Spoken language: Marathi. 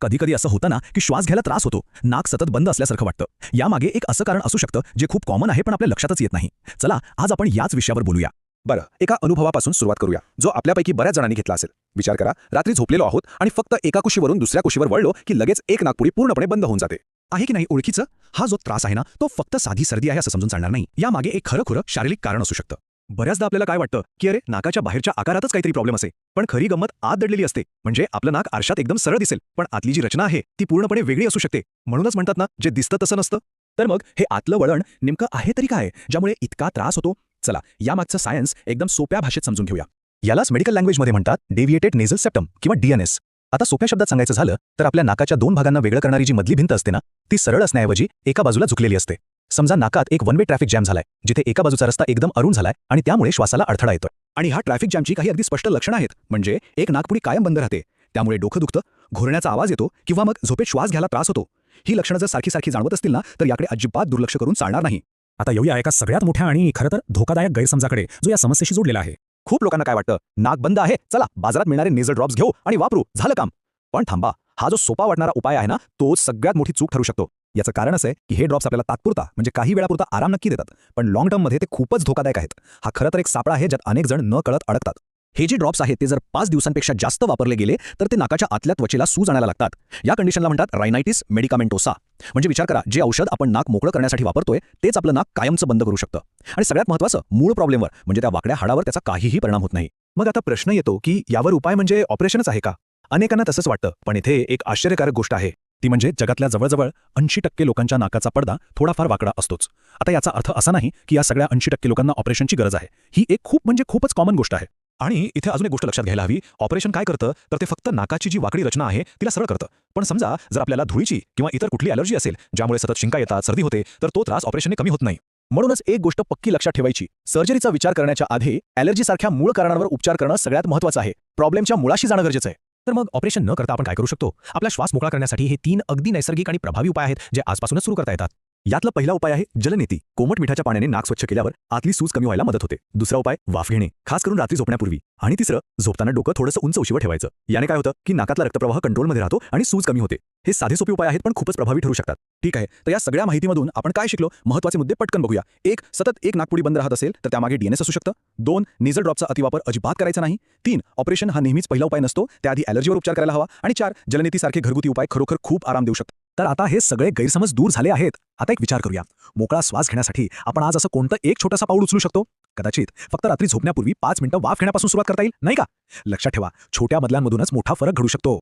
कधीकधी असं होतं ना की श्वास घ्यायला त्रास होतो. नाक सतत बंद असल्यासारखं वाटतं. यामागे एक असं कारण असू शकतं जे खूप कॉमन आहे पण आपल्या लक्षातच येत नाही. चला आज आपण याच विषयावर बोलूया. बरं एका अनुभवापासून सुरुवात करूया जो आपल्यापैकी बऱ्याच जणांनी घेतला असेल. विचार करा रात्री झोपलेलो आहोत आणि फक्त एका कुशीवरून दुसऱ्या कुशीवर वळलो की लगेच एक नागपुडी पूर्णपणे बंद होऊन जाते. आहे की नाही ओळखीचं? हा जो त्रास आहे ना तो फक्त साधी सर्दी आहे असं समजून चालणार नाही. यामागे एक खरं खुरं शारीरिक कारण असू शकतं. बऱ्याचदा आपल्याला काय वाटतं की अरे नाकाच्या बाहेरच्या आकारातच काहीतरी प्रॉब्लेम असे पण खरी गंमत आत दडलेली असते. म्हणजे आपलं नाक आरशात एकदम सरळ दिसेल पण आतली जी रचना आहे ती पूर्णपणे वेगळी असू शकते. म्हणूनच म्हणतात ना जे दिसतं तसं नसतं. तर मग हे आतलं वळण नेमकं आहे तरी काय? ज्यामुळे इतका त्रास होतो? चला यामागचं सायन्स एकदम सोप्या भाषेत समजून घेऊया. यालाच मेडिकल लँग्वेजमध्ये म्हणतात डेव्हिएटेड नेझल सेप्टम किंवा डीएनएस आता सोप्या शब्दात सांगायचं झालं तर आपल्या नाकाच्या दोन भागांना वेगळं करणारी जी मधली भिंत असते ना ती सरळ असण्याऐवजी एका बाजूला झुकलेली असते. समजा नाकात एक वन वे ट्रॅफिक जॅम झालाय जिथे एका बाजूचा रस्ता एकदम अरुण झालाय आणि त्यामुळे श्वासाला अडथळा येतोय. आणि हा ट्रॅफिक जॅमची काही अगदी स्पष्ट लक्षणं आहेत म्हणजे एक नाकपुडी कायम बंद राहते. त्यामुळे डोकं दुखतं घोरण्याचा आवाज येतो किंवा मग झोपेत श्वास घ्यायला त्रास होतो. ही लक्षणं जर सारखी सारखी जाणवत असतील ना तर याकडे अजिबात दुर्लक्ष करून चालणार नाही. आता येऊया एका सगळ्यात मोठ्या आणि खरं तर धोकादायक गैरसमजाकडे जो या समस्येशी जोडलेला आहे. खूप लोकांना काय वाटतं? नाक बंद आहे? चला बाजारात मिळणारे नेझर ड्रॉप्स घेऊ आणि वापरू. झालं काम. पण थांबा. हा जो सोपा वाटणारा उपाय आहे ना तोच सगळ्यात मोठी चूक ठरू शकतो. याचं कारण असं आहे की हे ड्रॉप्स आपल्याला तात्पुरता म्हणजे काही वेळापुरता आराम नक्की देतात. पण लॉंग टर्ममध्ये ते खूपच धोकादायक आहेत. हा खरं तर एक सापळा आहे ज्यात अनेक जण न कळत अडकतात. हे जे ड्रॉप्स आहेत ते जर पाच दिवसांपेक्षा जास्त वापरले गेले तर ते नाकाच्या आतल्या त्वचेला सूज आणायला लागतात. या कंडिशनला म्हणतात रायनायटिस मेडिकामेंटोसा म्हणजे विचार करा जे औषध आपण नाक मोकळं करण्यासाठी वापरतोय तेच आपलं नाक कायमचं बंद करू शकतं. आणि सगळ्यात महत्त्वाचं मूळ प्रॉब्लेमवर म्हणजे त्या वाकड्या हाडावर त्याचा काहीही परिणाम होत नाही. मग आता प्रश्न येतो की यावर उपाय म्हणजे ऑपरेशनच आहे का? अनेकांना तसंच वाटतं पण इथे एक आश्चर्यकारक गोष्ट आहे. ती म्हणजे जगातल्या जवळजवळ ऐंशी टक्के लोकांच्या नाकाचा पडदा थोडाफार वाकडा असतोच. आता याचा अर्थ असा नाही की या सगळ्या ऐंशी टक्के लोकांना ऑपरेशनची गरज आहे. ही एक खूप म्हणजे खूपच कॉमन गोष्ट आहे. आणि इथे अजून एक गोष्ट लक्षात घ्यायला हवी. ऑपरेशन काय करतं? तर ते फक्त नाकाची जी वाकडी रचना आहे तिला सरळ करतं. पण समजा जर आपल्याला धुळीची किंवा इतर कुठली अलर्जी असेल ज्यामुळे सतत शिंका येतात सर्दी होते तर तो त्रास ऑपरेशनने कमी होत नाही. म्हणूनच एक गोष्ट पक्की लक्षात ठेवायची. सर्जरीचा विचार करण्याच्या आधी ॲलर्जीसारख्या मूळ कारणांवर उपचार करणं सगळ्यात महत्त्वाचं आहे. प्रॉब्लेमच्या मुळाशी जाणं गरजेचं आहे. तर मग ऑपरेशन न करता आपण काय करू शकतो? आपला श्वास मोकळा करण्यासाठी हे तीन अगदी नैसर्गिक आणि प्रभावी उपाय आहेत जे आजपासूनच सुरू करता येतात. यातला पहिला उपाय आहे जलनेती कोमट मिठाच्या पाण्याने नाक स्वच्छ केल्यावर आतली सूज कमी व्हायला मदत होते. दुसरा उपाय वाफ घेणे. खास करून रात्री झोपण्यापूर्वी. आणि तिसरं झोपताना डोकं थोडंसं उंच उशीवर ठेवायचं. याने काय होतं की नाकातला रक्तप्रवाह कंट्रोलमध्ये राहतो आणि सूज कमी होते. हे साधे सोपे उपाय आहेत पण खूपच प्रभावी ठरू शकतात. ठीक आहे तर या सगळ्या माहितीमधून आपण काय शिकलो? महत्त्वाचे मुद्दे पटकन बघूया. एक सतत एक नागपुडी बंद राहत असेल तर त्यामागे डीएनएस असू शकतं. दोन निझल ड्रॉपचा अतिवापर अजिबात करायचा नाही. तीन ऑपरेशन हा नेहमीच पहिला उपाय नसतो त्याआधी ॲलर्जीवर उपचार करायला हवा. आणि चार जलनेतीसारखे घरगुती उपाय खरोखर खूप आराम देऊ शकतात. तर आता हे सगळे गैरसमज दूर झाले आहेत. आता एक विचार करूया. मोकळा श्वास घेण्यासाठी आपण आज असं कोणतं एक छोटासा पाऊल उचलू शकतो? कदाचित फक्त रात्री झोपण्यापूर्वी पाच मिनिटं वाफ घेण्यापासून सुरुवात करता येईल नाही का? लक्षात ठेवा छोट्या बदलांमधूनच मोठा फरक घडू शकतो.